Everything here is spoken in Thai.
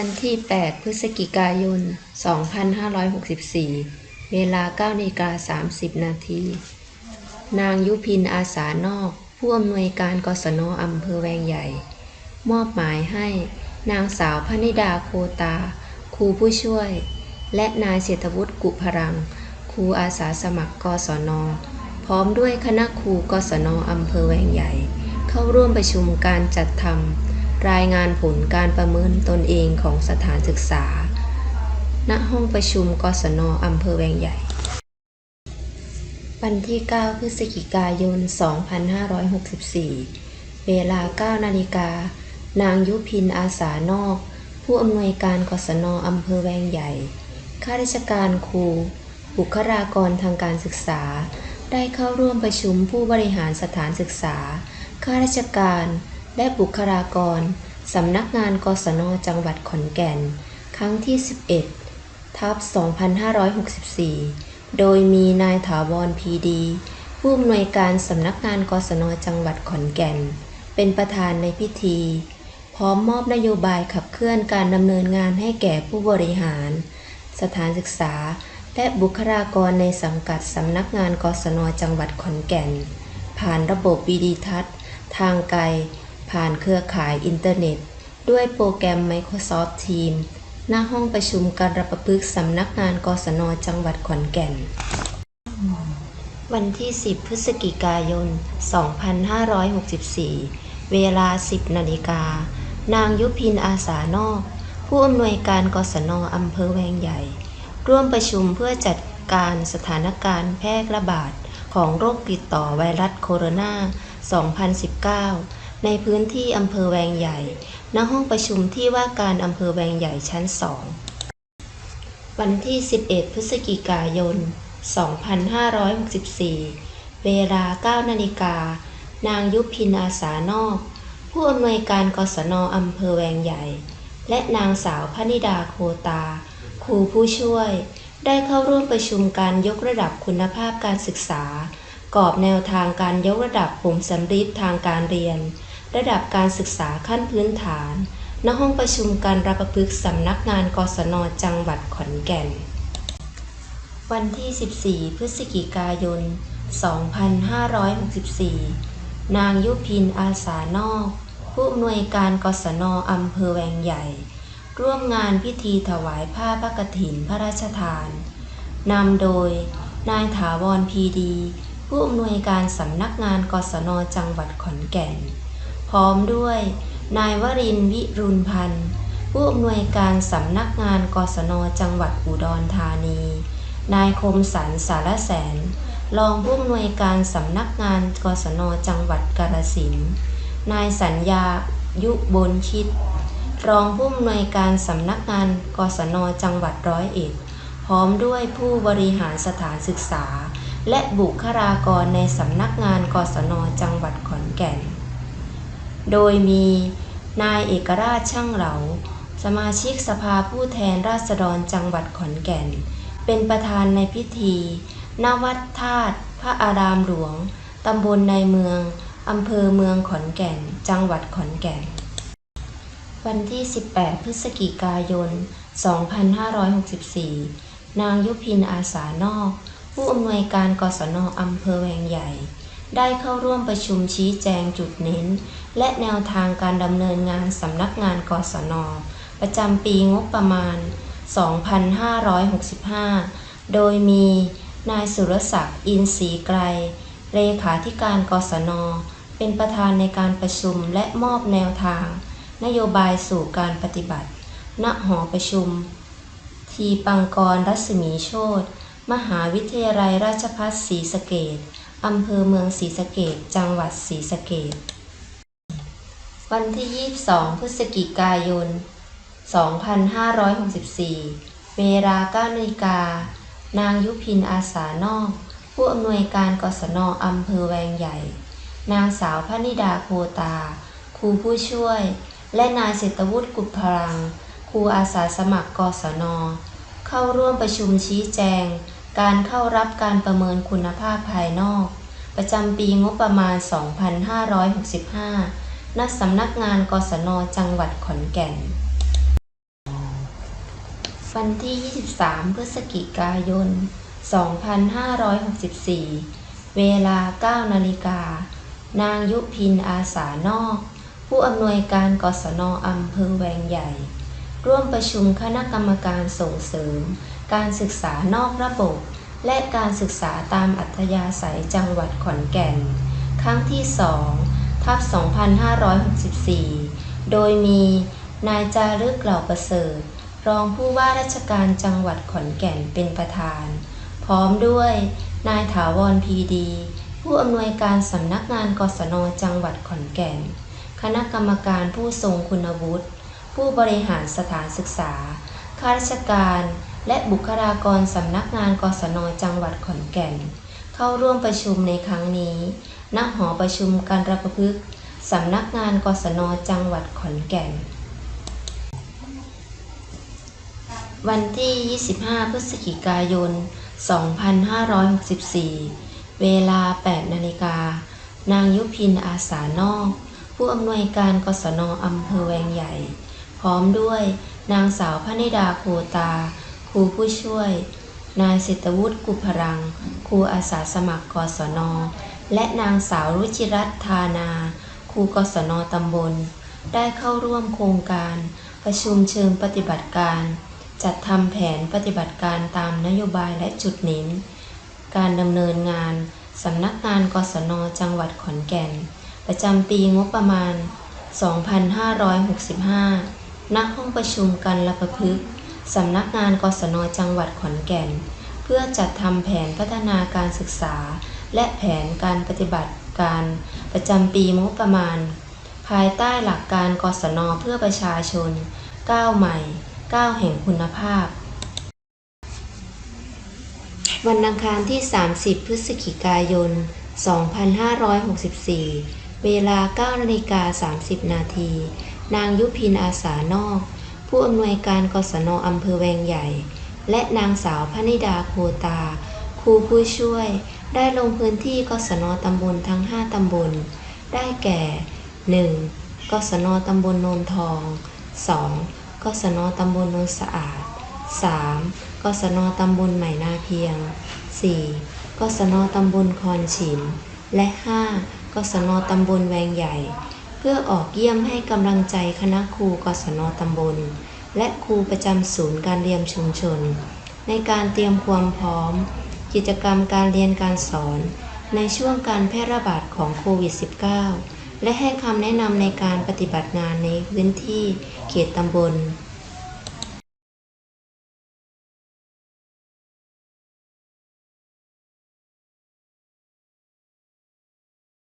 วันที่ 8 พฤศจิกายน 2564 เวลา9นาฬิกา30 นาที นางยุพินอาสานอก ผู้อำนวยการกศนอำเภอแวงใหญ่ มอบหมายให้นางสาวพนิดาโคตา ครูผู้ช่วย และนายเศรษฐวุฒิกุพรัง ครูอาสาสมัครกศน พร้อมด้วยคณะครูกศนอำเภอแวงใหญ่ เข้าร่วมประชุมการจัดทำ รายงานผลการประเมินตนเองของสถานศึกษา ณ ห้องประชุมกศนอำเภอแวงใหญ่ วันที่ 9 พฤศจิกายน 2564 เวลา 9 นาฬิกา นางยุพินอาสานอก ผู้อำนวยการกศนอำเภอแวงใหญ่ ข้าราชการครู บุคลากรทางการศึกษา ได้เข้าร่วมประชุมผู้บริหารสถานศึกษา ข้าราชการ และบุคลากร สำนักงานกศนจังหวัดขอนแก่น ครั้งที่ 11 ทับ 2564 โดยมีนายถาวรพีดี ผู้อำนวยการสำนักงานกศนจังหวัดขอนแก่น เป็นประธานในพิธี พร้อมมอบนโยบายขับเคลื่อนการดำเนินงานให้แก่ผู้บริหาร สถานศึกษา และบุคลากรในสังกัดสำนักงานกศนจังหวัดขอนแก่น ผ่านระบบวีดีทัศน์ ทางไกล ผ่านเครือข่ายอินเทอร์เน็ต ด้วยโปรแกรม Microsoft Teams หน้าห้องประชุมการรับประพฤกษ์สำนักงานกศนจังหวัดขอนแก่น วันที่ 10 พฤศจิกายน 2564 เวลา 10 นาฬิกา นางยุพินอาสานอก ผู้อำนวยการกศนอำเภอแวงใหญ่ ร่วมประชุมเพื่อจัดการสถานการณ์แพร่ระบาดของโรคติดต่อไวรัสโคโรนา 2019 ในพื้นที่อำเภอแวงใหญ่ ณ ห้องประชุมที่ว่าการอำเภอแวงใหญ่ชั้น2วันที่ 11 พฤศจิกายน 2564 เวลา 9 นาฬิกา นางยุพินอาสานอก ผู้อำนวยการกศนอำเภอแวงใหญ่ และนางสาวพนิดาโคตา ครูผู้ช่วย ได้เข้าร่วมประชุมการยกระดับคุณภาพการศึกษา กรอบแนวทางการยกระดับผลสำริดทางการเรียน ระดับการศึกษาขั้นพื้นฐาน ณ ห้องประชุมการรับประพฤกษ์สำนักงานกศนจังหวัดขอนแก่น วันที่ 14 พฤศจิกายน 2564 นางยุพินอาสานอก ผู้อำนวยการกศนอำเภอแวงใหญ่ ร่วมงานพิธีถวายผ้าพระกฐินพระราชทาน นำโดย นายถาวรพีดี ผู้อำนวยการสำนักงานกศนจังหวัดขอนแก่น พร้อมด้วย นายวรินวิรุณพันธ์ ผู้อำนวยการสำนักงานกศนจังหวัดอุดรธานี นายคมสันสารแสน รองผู้อำนวยการสำนักงานกศนจังหวัดกาฬสินธุ์นายสัญญายุบนชิตรองผู้อำนวยการสำนักงานกศนจังหวัดร้อยเอ็ด พร้อมด้วยผู้บริหารสถานศึกษา และบุคลากรในสำนักงานกศนจังหวัดขอนแก่น โดยมีนายเอกราชช่างเหลา สมาชิกสภาผู้แทนราษฎรจังหวัดขอนแก่น เป็นประธานในพิธีณวัดธาตุพระอารามหลวง ตำบลในเมือง อำเภอเมืองขอนแก่น จังหวัดขอนแก่น วันที่ 18 พฤศจิกายน 2564 นางยุพินอาสานอก ผู้อำนวยการกศนอำเภอแวงใหญ่ ได้เข้าร่วมประชุมชี้แจงจุดเน้น และแนวทางการดำเนินงานสำนักงานกศน ประจำปีงบประมาณ 2565 โดยมีนายสุรศักดิ์อินทรีไกรเลขาธิการกศน เป็นประธานในการประชุมและมอบแนวทาง นโยบายสู่การปฏิบัติ ณ หอประชุม ทีปังกรรัศมีโชต มหาวิทยาลัยราชภัฏศรีสะเกดอำเภอเมืองศรีสะเกดจังหวัดศรีสะเกดวันที่ 22 พฤศจิกายน 2564 เวลา9นาฬิกา นางยุพินอาสานอก ผู้อำนวยการกศนอำเภอแวงใหญ่ นางสาวพนิดาโคตา ครูผู้ช่วย และนายเศรษฐวุฒิกุพรัง ครูอาสาสมัครกศน เข้าร่วมประชุมชี้แจง การเข้ารับการประเมินคุณภาพภายนอก ประจำปีงบประมาณ 2565 ณ สำนักงานกศน จังหวัดขอนแก่น วันที่ 23 พฤศจิกายน 2564 เวลา 9 นาฬิกา นางยุพินอาสานอก ผู้อำนวยการกศนอำเภอแวงใหญ่ ร่วมประชุมคณะกรรมการส่งเสริม การศึกษานอกระบบ และการศึกษาตามอัธยาศัยจังหวัดขอนแก่น ครั้งที่2ทับ2564 โดยมีนายจารึกเหล่าประเสริฐ รองผู้ว่าราชการจังหวัดขอนแก่นเป็นประธาน พร้อมด้วยนายถาวรพีดี ผู้อำนวยการสำนักงานกศนจังหวัดขอนแก่น คณะกรรมการผู้ทรงคุณวุฒิ ผู้บริหารสถานศึกษา ข้าราชการ และบุคลากรสำนักงานกศนจังหวัดขอนแก่น เข้าร่วมประชุมในครั้งนี้ ณ หอประชุมการระประพฤกษ์สำนักงานกศนจังหวัดขอนแก่น วันที่ 25 พฤศจิกายน 2564 เวลา 8 นาฬิกา นางยุพินอาสานอก ผู้อำนวยการกศนอำเภอแวงใหญ่ ร้อมด้วยนางสาวพระนิดาโคตา ครูผู้ช่วย นายเศรษฐวุฒิกุพรัง ครูอาสาสมัครกศน และนางสาวรุจิรัตน์ธานา ครูกศนตำบล ได้เข้าร่วมโครงการ ประชุมเชิงปฏิบัติการ จัดทำแผนปฏิบัติการตามนโยบายและจุดเน้น การดำเนินงานสำนักงานกศนจังหวัดขอนแก่น ประจำปีงบประมาณ 2565 ณห้องประชุมกันละประพฤกษ์สำนักงานกศนจังหวัดขอนแก่น เพื่อจัดทำแผนพัฒนาการศึกษา และแผนการปฏิบัติการประจำปีงบประมาณ ภายใต้หลักการกศนเพื่อประชาชนก้าวใหม่ก้าวแห่งคุณภาพ วันอังคารที่ 30 พฤศจิกายน 2564 เวลา9นาฬิกา30 นาที นางยุพินอาสานอก ผู้อำนวยการกศนอำเภอแวงใหญ่ และนางสาวพนิดาโคตา ครูผู้ช่วย ได้ลงพื้นที่กศนตำบลทั้ง 5 ตำบล ได้แก่ 1. กศนตำบลโนนทอง 2. กศนตำบลโนนสะอาด 3. กศนตำบลใหม่นาเพียง 4. กศนตำบลคอนฉิม และ 5. กศนตำบลแวงใหญ่ เพื่อออกเยี่ยมให้กำลังใจคณะครูกศนตำบล และครูประจำศูนย์การเรียนชุมชน ในการเตรียมความพร้อม กิจกรรมการเรียนการสอน ในช่วงการแพร่ระบาดของโควิด -19 และให้คำแนะนำในการปฏิบัติงานในพื้นที่เขตตำบล